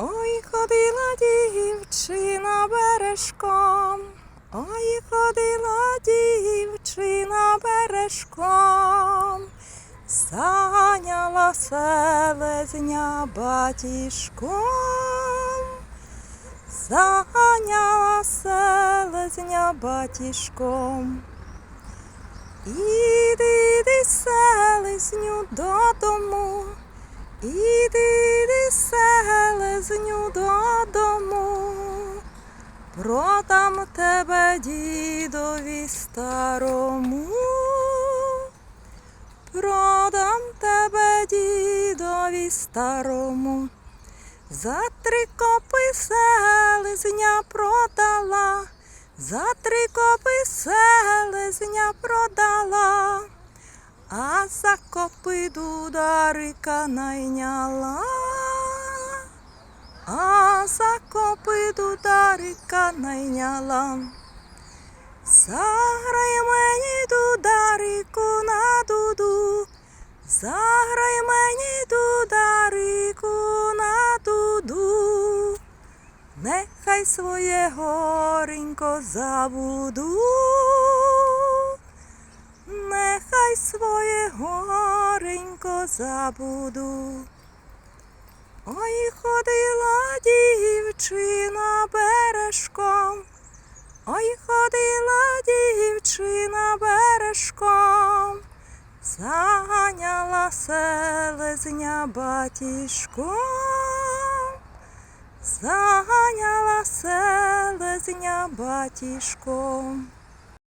Ой, ходила дівчина бережком, ой, ходила дівчина бережком, заганяла селезня батішком, заганяла селезня батішком. Іди, селезню додому, продам тебе дідові старому, продам тебе дідові старому, за три копи селезня продала. За три копи селезня продала, а за копи дударика найняла, а за копи дударика найняла. Заграй мені дударику на дуду, заграй мені дударику на дуду. Нехай своє горенько забуду, нехай своє горенько забуду. Ой, ходила дівчина бережком, ой, ходила дівчина бережком, заганяла селезня батішком. Заганяла селезня батішком.